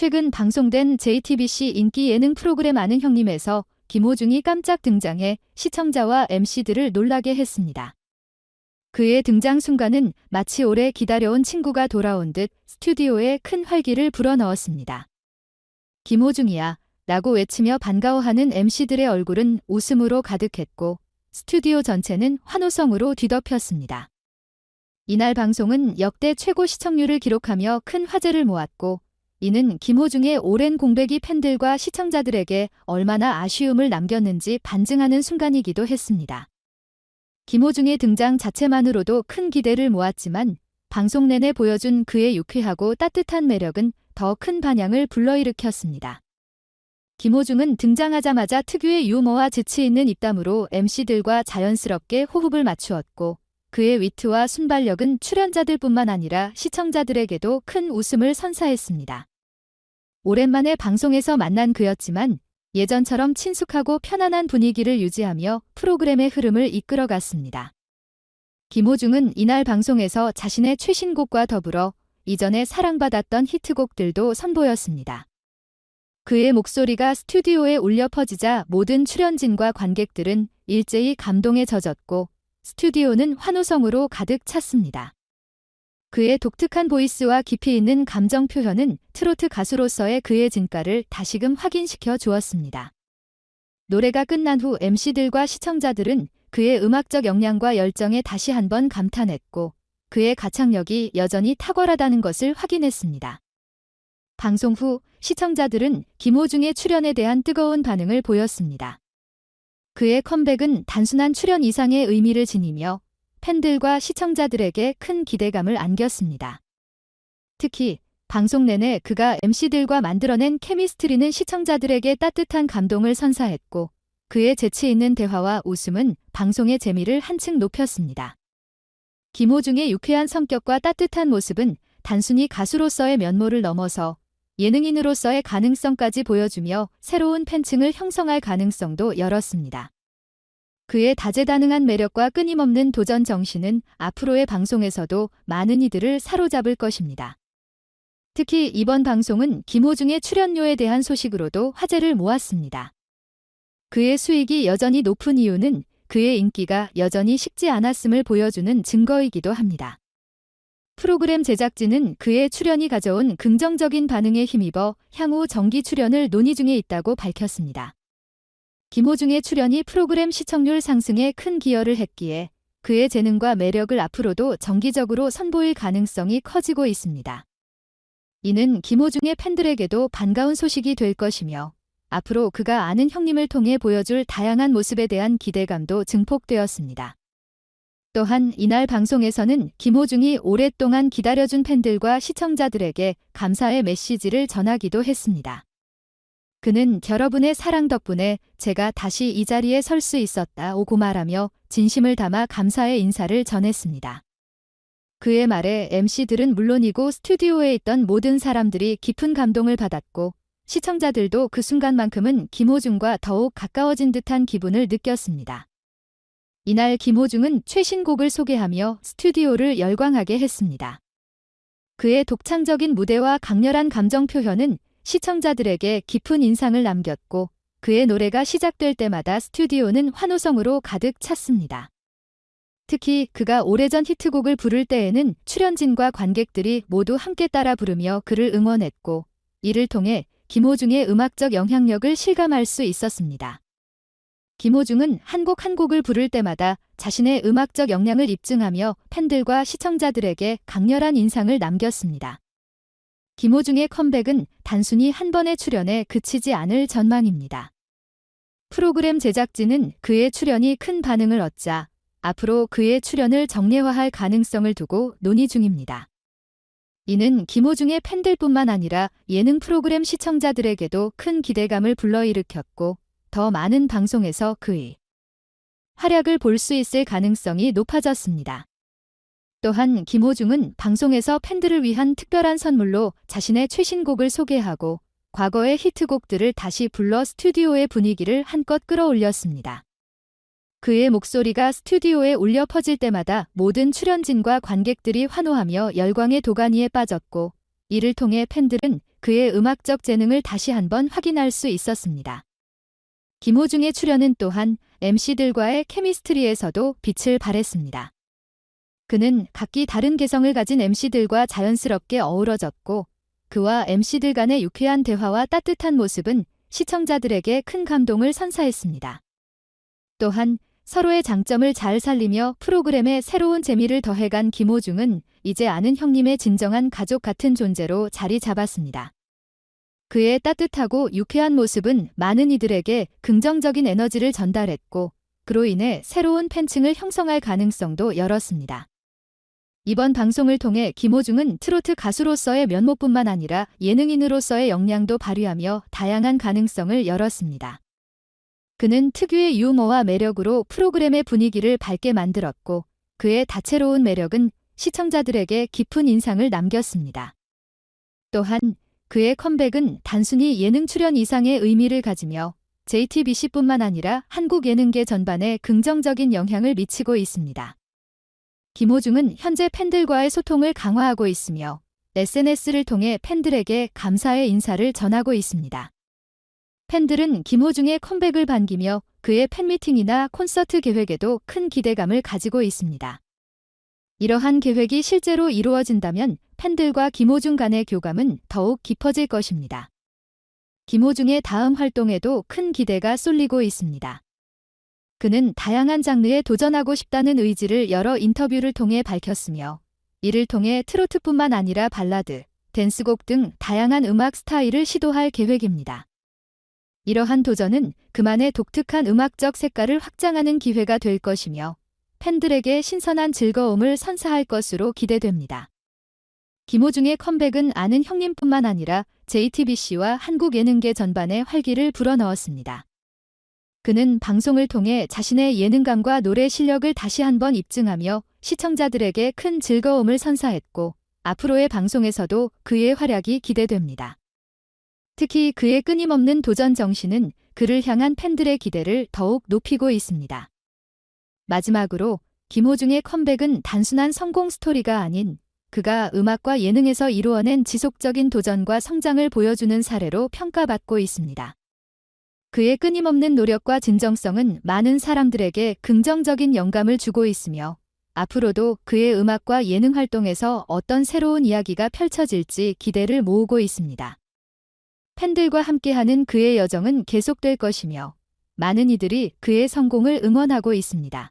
최근 방송된 JTBC 인기 예능 프로그램 아는 형님에서 김호중이 깜짝 등장해 시청자와 MC들을 놀라게 했습니다. 그의 등장 순간은 마치 오래 기다려온 친구가 돌아온 듯 스튜디오에 큰 활기를 불어넣었습니다. 김호중이야 라고 외치며 반가워하는 MC들의 얼굴은 웃음으로 가득했고 스튜디오 전체는 환호성으로 뒤덮였습니다. 이날 방송은 역대 최고 시청률을 기록하며 큰 화제를 모았고 이는 김호중의 오랜 공백이 팬들과 시청자들에게 얼마나 아쉬움을 남겼는지 반증하는 순간이기도 했습니다. 김호중의 등장 자체만으로도 큰 기대를 모았지만 방송 내내 보여준 그의 유쾌하고 따뜻한 매력은 더 큰 반향을 불러일으켰습니다. 김호중은 등장하자마자 특유의 유머와 재치 있는 입담으로 MC들과 자연스럽게 호흡을 맞추었고 그의 위트와 순발력은 출연자들뿐만 아니라 시청자들에게도 큰 웃음을 선사했습니다. 오랜만에 방송에서 만난 그였지만 예전처럼 친숙하고 편안한 분위기를 유지하며 프로그램의 흐름을 이끌어갔습니다. 김호중은 이날 방송에서 자신의 최신곡과 더불어 이전에 사랑받았던 히트곡들도 선보였습니다. 그의 목소리가 스튜디오에 울려 퍼지자 모든 출연진과 관객들은 일제히 감동에 젖었고 스튜디오는 환호성으로 가득 찼습니다. 그의 독특한 보이스와 깊이 있는 감정 표현은 트로트 가수로서의 그의 진가를 다시금 확인시켜 주었습니다. 노래가 끝난 후 MC들과 시청자들은 그의 음악적 역량과 열정에 다시 한번 감탄했고 그의 가창력이 여전히 탁월하다는 것을 확인했습니다. 방송 후 시청자들은 김호중의 출연에 대한 뜨거운 반응을 보였습니다. 그의 컴백은 단순한 출연 이상의 의미를 지니며 팬들과 시청자들에게 큰 기대감을 안겼습니다. 특히 방송 내내 그가 MC들과 만들어낸 케미스트리는 시청자들에게 따뜻한 감동을 선사했고 그의 재치 있는 대화와 웃음은 방송의 재미를 한층 높였습니다. 김호중의 유쾌한 성격과 따뜻한 모습은 단순히 가수로서의 면모를 넘어서 예능인으로서의 가능성까지 보여주며 새로운 팬층을 형성할 가능성도 열었습니다. 그의 다재다능한 매력과 끊임없는 도전 정신은 앞으로의 방송에서도 많은 이들을 사로잡을 것입니다. 특히 이번 방송은 김호중의 출연료에 대한 소식으로도 화제를 모았습니다. 그의 수익이 여전히 높은 이유는 그의 인기가 여전히 식지 않았음을 보여주는 증거이기도 합니다. 프로그램 제작진은 그의 출연이 가져온 긍정적인 반응에 힘입어 향후 정기 출연을 논의 중에 있다고 밝혔습니다. 김호중의 출연이 프로그램 시청률 상승에 큰 기여를 했기에 그의 재능과 매력을 앞으로도 정기적으로 선보일 가능성이 커지고 있습니다. 이는 김호중의 팬들에게도 반가운 소식이 될 것이며 앞으로 그가 아는 형님을 통해 보여줄 다양한 모습에 대한 기대감도 증폭되었습니다. 또한 이날 방송에서는 김호중이 오랫동안 기다려준 팬들과 시청자들에게 감사의 메시지를 전하기도 했습니다. 그는 여러분의 사랑 덕분에 제가 다시 이 자리에 설 수 있었다 오고 말하며 진심을 담아 감사의 인사를 전했습니다. 그의 말에 MC들은 물론이고 스튜디오에 있던 모든 사람들이 깊은 감동을 받았고 시청자들도 그 순간만큼은 김호중과 더욱 가까워진 듯한 기분을 느꼈습니다. 이날 김호중은 최신곡을 소개하며 스튜디오를 열광하게 했습니다. 그의 독창적인 무대와 강렬한 감정 표현은 시청자들에게 깊은 인상을 남겼고 그의 노래가 시작될 때마다 스튜디오는 환호성으로 가득 찼습니다. 특히 그가 오래전 히트곡을 부를 때에는 출연진과 관객들이 모두 함께 따라 부르며 그를 응원했고 이를 통해 김호중의 음악적 영향력을 실감할 수 있었습니다. 김호중은 한 곡 한 곡을 부를 때마다 자신의 음악적 역량을 입증하며 팬들과 시청자들에게 강렬한 인상을 남겼습니다. 김호중의 컴백은 단순히 한 번의 출연에 그치지 않을 전망입니다. 프로그램 제작진은 그의 출연이 큰 반응을 얻자 앞으로 그의 출연을 정례화할 가능성을 두고 논의 중입니다. 이는 김호중의 팬들뿐만 아니라 예능 프로그램 시청자들에게도 큰 기대감을 불러일으켰고 더 많은 방송에서 그의 활약을 볼 수 있을 가능성이 높아졌습니다. 또한 김호중은 방송에서 팬들을 위한 특별한 선물로 자신의 최신곡을 소개하고 과거의 히트곡들을 다시 불러 스튜디오의 분위기를 한껏 끌어올렸습니다. 그의 목소리가 스튜디오에 울려 퍼질 때마다 모든 출연진과 관객들이 환호하며 열광의 도가니에 빠졌고 이를 통해 팬들은 그의 음악적 재능을 다시 한번 확인할 수 있었습니다. 김호중의 출연은 또한 MC들과의 케미스트리에서도 빛을 발했습니다. 그는 각기 다른 개성을 가진 MC들과 자연스럽게 어우러졌고 그와 MC들 간의 유쾌한 대화와 따뜻한 모습은 시청자들에게 큰 감동을 선사했습니다. 또한 서로의 장점을 잘 살리며 프로그램에 새로운 재미를 더해간 김호중은 이제 아는 형님의 진정한 가족 같은 존재로 자리 잡았습니다. 그의 따뜻하고 유쾌한 모습은 많은 이들에게 긍정적인 에너지를 전달했고 그로 인해 새로운 팬층을 형성할 가능성도 열었습니다. 이번 방송을 통해 김호중은 트로트 가수로서의 면모뿐만 아니라 예능인으로서의 역량도 발휘하며 다양한 가능성을 열었습니다. 그는 특유의 유머와 매력으로 프로그램의 분위기를 밝게 만들었고 그의 다채로운 매력은 시청자들에게 깊은 인상을 남겼습니다. 또한 그의 컴백은 단순히 예능 출연 이상의 의미를 가지며 JTBC뿐만 아니라 한국 예능계 전반에 긍정적인 영향을 미치고 있습니다. 김호중은 현재 팬들과의 소통을 강화하고 있으며 SNS를 통해 팬들에게 감사의 인사를 전하고 있습니다. 팬들은 김호중의 컴백을 반기며 그의 팬미팅이나 콘서트 계획에도 큰 기대감을 가지고 있습니다. 이러한 계획이 실제로 이루어진다면 팬들과 김호중 간의 교감은 더욱 깊어질 것입니다. 김호중의 다음 활동에도 큰 기대가 쏠리고 있습니다. 그는 다양한 장르에 도전하고 싶다는 의지를 여러 인터뷰를 통해 밝혔으며 이를 통해 트로트뿐만 아니라 발라드, 댄스곡 등 다양한 음악 스타일을 시도할 계획입니다. 이러한 도전은 그만의 독특한 음악적 색깔을 확장하는 기회가 될 것이며 팬들에게 신선한 즐거움을 선사할 것으로 기대됩니다. 김호중의 컴백은 아는 형님뿐만 아니라 JTBC와 한국 예능계 전반에 활기를 불어넣었습니다. 그는 방송을 통해 자신의 예능감과 노래 실력을 다시 한번 입증하며 시청자들에게 큰 즐거움을 선사했고 앞으로의 방송에서도 그의 활약이 기대됩니다. 특히 그의 끊임없는 도전 정신은 그를 향한 팬들의 기대를 더욱 높이고 있습니다. 마지막으로 김호중의 컴백은 단순한 성공 스토리가 아닌 그가 음악과 예능에서 이루어낸 지속적인 도전과 성장을 보여주는 사례로 평가받고 있습니다. 그의 끊임없는 노력과 진정성은 많은 사람들에게 긍정적인 영감을 주고 있으며 앞으로도 그의 음악과 예능 활동에서 어떤 새로운 이야기가 펼쳐질지 기대를 모으고 있습니다. 팬들과 함께하는 그의 여정은 계속될 것이며 많은 이들이 그의 성공을 응원하고 있습니다.